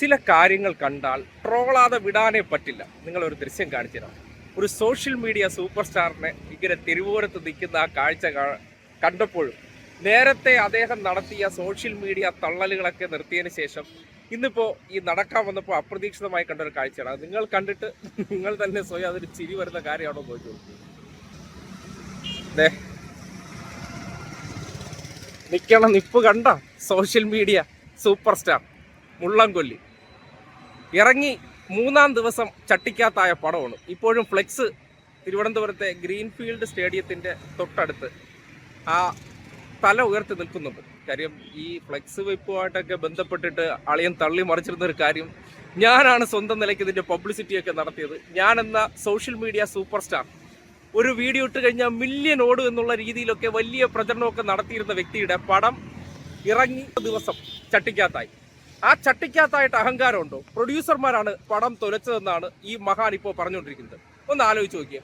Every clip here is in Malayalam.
ചില കാര്യങ്ങൾ കണ്ടാൽ ട്രോളാതെ വിടാനേ പറ്റില്ല. നിങ്ങളൊരു ദൃശ്യം കാണിച്ചു തരാം ഒരു സോഷ്യൽ മീഡിയ സൂപ്പർ സ്റ്റാറിനെ ഇങ്ങനെ തിരുവോരത്ത് നിൽക്കുന്ന ആ കാഴ്ച കണ്ടപ്പോഴും നേരത്തെ അദ്ദേഹം നടത്തിയ സോഷ്യൽ മീഡിയ തള്ളലുകളൊക്കെ നിർത്തിയതിന് ശേഷം ഇന്നിപ്പോൾ ഈ നടക്കാൻ വന്നപ്പോൾ അപ്രതീക്ഷിതമായി കണ്ടൊരു കാഴ്ചയാണ്. അത് നിങ്ങൾ കണ്ടിട്ട് നിങ്ങൾ തന്നെ സ്വയം അതൊരു ചിരി വരുന്ന കാര്യമാണോ ചോദിച്ചു ദേ. നിൽക്കണം നിപ്പ് കണ്ട social media super star Mullankolli ഇറങ്ങി മൂന്നാം ദിവസം ചട്ടിക്കാത്തായ പടമാണ്. ഇപ്പോഴും ഫ്ലെക്സ് തിരുവനന്തപുരത്തെ ഗ്രീൻഫീൽഡ് സ്റ്റേഡിയത്തിന്റെ തൊട്ടടുത്ത് ആ തല ഉയർത്തി നിൽക്കുന്നുണ്ട്. കാര്യം ഈ ഫ്ലെക്സ് വെപ്പുമായിട്ടൊക്കെ ബന്ധപ്പെട്ടിട്ട് അളിയൻ തള്ളി മറിച്ചിരുന്ന ഒരു കാര്യം ഞാനാണ് സ്വന്തം നിലയ്ക്ക് ഇതിന്റെ പബ്ലിസിറ്റിയൊക്കെ നടത്തിയത്. ഞാൻ എന്ന സോഷ്യൽ മീഡിയ സൂപ്പർ സ്റ്റാർ ഒരു വീഡിയോ ഇട്ട് കഴിഞ്ഞാൽ മില്യൻ ഓടും എന്നുള്ള രീതിയിലൊക്കെ വലിയ പ്രചരണമൊക്കെ നടത്തിയിരുന്ന വ്യക്തിയുടെ പടം ഇറങ്ങി ദിവസം ചട്ടിക്കാത്തായി. ആ ചട്ടിക്കകത്തായിട്ട് അഹങ്കാരമുണ്ടോ? പ്രൊഡ്യൂസർമാരാണ് പടം തുലച്ചതെന്നാണ് ഈ മഹാൻ ഇപ്പോൾ പറഞ്ഞുകൊണ്ടിരിക്കുന്നത്. ഒന്ന് ആലോചിച്ച് നോക്കിയേ.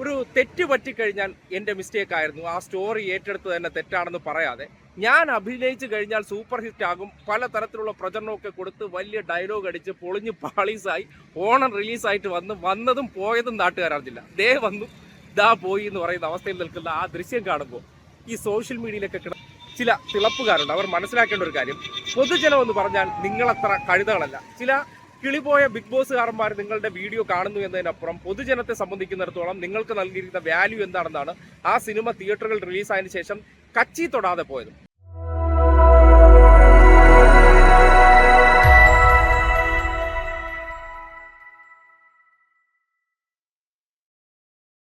ഒരു തെറ്റ് പറ്റിക്കഴിഞ്ഞാൽ എന്റെ മിസ്റ്റേക്ക് ആയിരുന്നു. ആ സ്റ്റോറി ഏറ്റെടുത്ത് തന്നെ തെറ്റാണെന്ന് പറയാതെ. ഞാൻ അഭിനയിച്ചു കഴിഞ്ഞാൽ സൂപ്പർ ഹിറ്റ് ആകും. പല തരത്തിലുള്ള പ്രചരണമൊക്കെ കൊടുത്ത് വലിയ ഡയലോഗ് അടിച്ച് പൊളിഞ്ഞ് പാളീസായി ഓണം റിലീസായിട്ട് വന്ന് വന്നതും പോയതും നാട്ടുകാരറിഞ്ഞില്ല ദേ വന്നു ദാ പോയി എന്ന് പറയുന്ന അവസ്ഥയിൽ നിൽക്കുന്ന ആ ദൃശ്യം കാണുമ്പോൾ ഈ സോഷ്യൽ മീഡിയയിലൊക്കെ കിട ചില തിളപ്പുകാരുണ്ട്. അവർ മനസ്സിലാക്കേണ്ട ഒരു കാര്യം. പൊതുജനം എന്ന് പറഞ്ഞാൽ നിങ്ങളത്ര കഴുതകളല്ല. ചില കിളിപോയ ബിഗ് ബോസുകാരന്മാർ നിങ്ങളുടെ വീഡിയോ കാണുന്നു എന്നതിനപ്പുറം പൊതുജനത്തെ സംബന്ധിക്കുന്നിടത്തോളം നിങ്ങൾക്ക് നൽകിയിരിക്കുന്ന വാല്യൂ എന്താണെന്നാണ് ആ സിനിമ തിയേറ്ററുകൾ റിലീസായതിനു ശേഷം കച്ചി തൊടാതെ പോയത്.